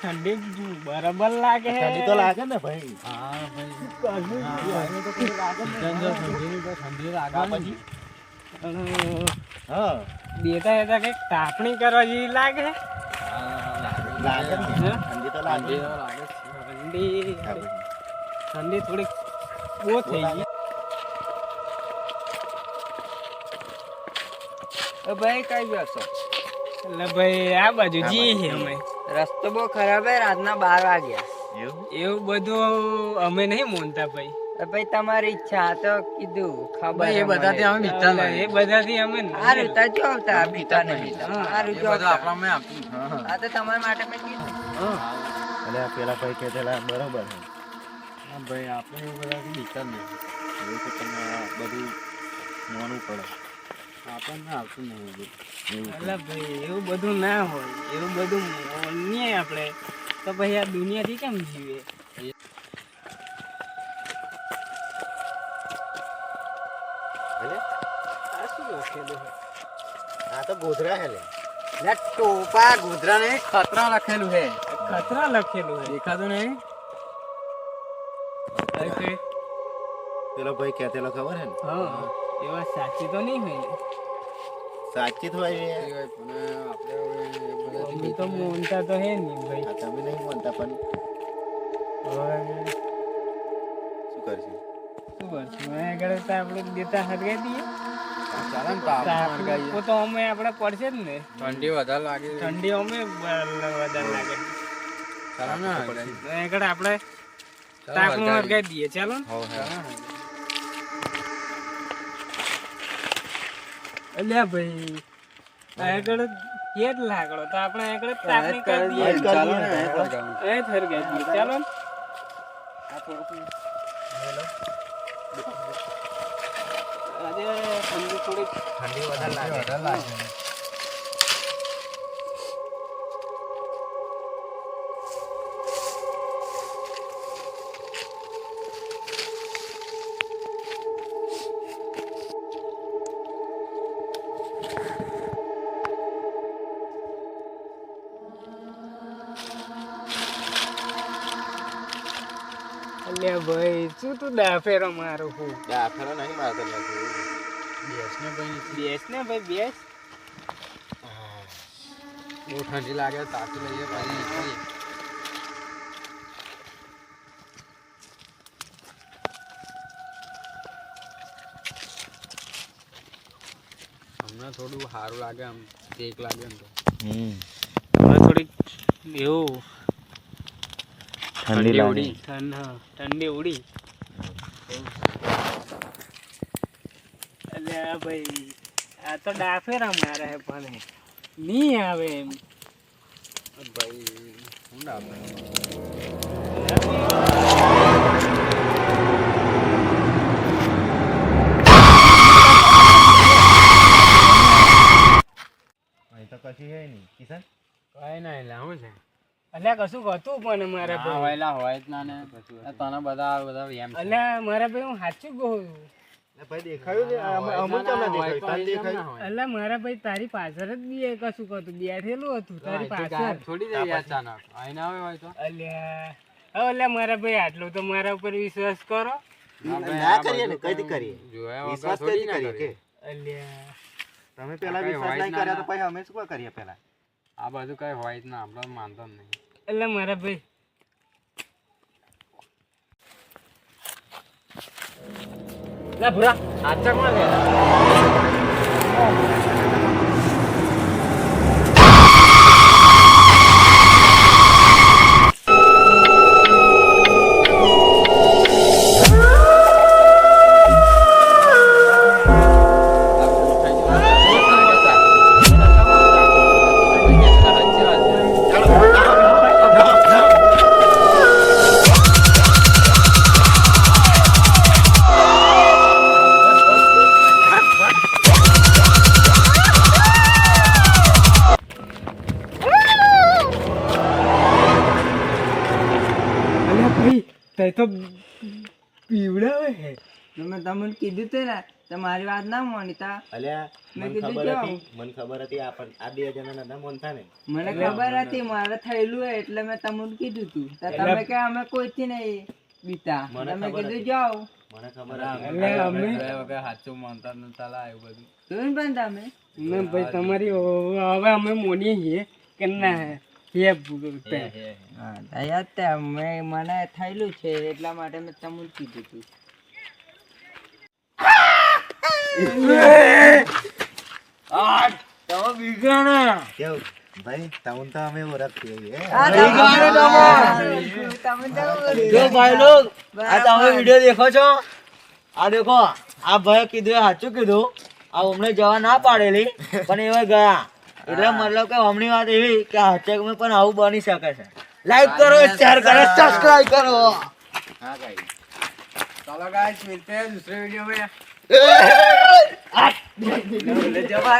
ઠંડી બરાબર લાગે. ઠંડી તો લાગે ને ભાઈ. હા ભાઈ. ઠંડી લાગે. અને હા. દેતા દેતા કંઈક તાપણી કરવા જેવી લાગે. લાગે ઠંડી તો લાગે ઠંડી. ઠંડી. થોડીક બહુ થઈ ગઈ. ભાઈ કઈ બેસો એટલે ભાઈ આ બાજુ જઈએ અમે. રસ્તો બહુ ખરાબ હે રાતના બાર વાગ્યા. એવું? એવું બધું અમે નહીં મોનતા ભાઈ. ભાઈ તમારી ઈચ્છા આ તો કીધું ખબર એ બધા બધાથી અમે બીતા નહીં. એ બધાથી અમે આ રીતા જો આવતા બીતા નહીં આ રૂતો બધું આવતા. આપણામાં આપતું. આ તો તમારા માટે મેં કીધું. અને આ પેલા ભાઈ કહેતેલા બરોબર છે. હા, ભાઈ આપણે એવું બધાથી બીતા નહીં. એવું તો તમે બધું માનવું પડે. આપણને આવતું નહીં બધું. એવું એટલે ભાઈ એવું બધું ના હોય એવું બધું માનીએ આપણે. તો પછી આ દુનિયાથી કેમ જીવે? એટલે આ શું લખેલું આ તો ગોધરા હે લે. લે, ટોપા ગોધરા નહીં ખતરા લખેલું હે ખતરા લખેલું છે. દેખાતું નહીં? પેલો ભાઈ કહેતેલો ખબર હે ને? હા. એ વાત સાચી તો નહીં હોય સાચી હોય પણ આપણે અમે તો મોનતા તો હે નહીં ભાઈ. તમે નહીં માનતા પણ. શું કરશું? શું કરશું? આગળ તો આપણે દેતા હરગાઈ દઈએ. તો ઠંડી વધારે લાગે. ઠંડી અમે વધારે લાગે. ચાલો ને આગળ આપણે હરગાઈએ. હરગાઈ દઈએ. ચાલો ને. અલ્યા ભાઈ આગળ કેટ લાગડો. તો આપણે આગળ તાપણી કરી દઈએ. ચાલો ને. એ થર દઈએ ચાલો ને. આજે ઠંડી થોડી ઠંડી વધારે લાગે. અલ્યા ભાઈ શું તું ડાફેરો મારું હું? ડાફેરો નહીં મારતો બેસ ને ભાઈ બેસ ને ભાઈ બેસ. બહુ ઠંડી લાગે તાતું લઈએ ભાઈ હમણાં થોડું સારું લાગે આમ ટેક લાગે એમ તો. હમ. થોડીક એવું ઠંડી ઉડી. ઠંડી ઉડી. અલ્યા ભાઈ આ તો ડાફેરા મારે હે પણ નહીં આવે એમ. ભાઈ હું ના અહીં તો કશું હે નહીં કિશન કઈ ના એટલે શું છે અલ્યા કશું હતું પણ મારે હોયલા હોય જ ના ને. તને બધા બધા એમ અલ્યા મારા ભાઈ હું સાચું કહું? મારા ભાઈ તારી પાછળ જ બી એ કશું કહતું બેઠેલું હતું તારી પાછળ. થોડી દે અચાનક અહીં ના હોય હોય તો. અલ્યા અલ્યા મારા ભાઈ આટલું તો મારા ઉપર વિશ્વાસ કરો. ના કરીએ ને બધું કરીએ? વિશ્વાસ થોડી કરીએ કે? અલ્યા. તમે પેલા વિશ્વાસ નહીં કર્યા તો પછી અમે શું કરીએ પેલા આ બાજુ કઈ હોય જ ના આપણે માનતો નહીં. એટલે મારા ભાઈ. લે ભૂરા, હાથ ચક માં તે પીવડાવે હે મેં તમને કીધું તું ને તમારી વાત ના મોનીતા અલ્યા મને ખબર હતી મને ખબર હતી આપણ આ બે જણા ના મોનતા ને. મને ખબર હતી મારે થયેલું હે એટલે મેં તમને કીધું તું. તો તમે કે અમે કોઈથી નહીં બીતા. તમે કીધું. જાઓ મને ખબર એટલે અમે સાચું માનતા નતા લાવ્યું બધું. જોયું પણ તમે. ને ભાઈ તમારી હવે અમે મોનીએ છીએ કે ના. હે મેં મને થયેલું છે એટલા માટે મેં તમને કીધું તું કેવું? ભાઈ તમને તો અમે ઓળખીએ તમે જો ભાઈ લોગ આ તમે વિડિયો દેખો છો. આ દેખો આ ભાઈ કીધું એ સાચું કીધું. આ અમને જવા ના પાડેલી પણ એવા ગયા. એટલે મતલબ કે હમણી વાત એવી કે હાચકમાં પણ આવું બની શકે છે લાઈક કરો શેર કરો સબસ્ક્રાઇબ કરો હા ગાઈ ચાલો ગાઈસ મિલતે हैं दूसरे वीडियो में જવા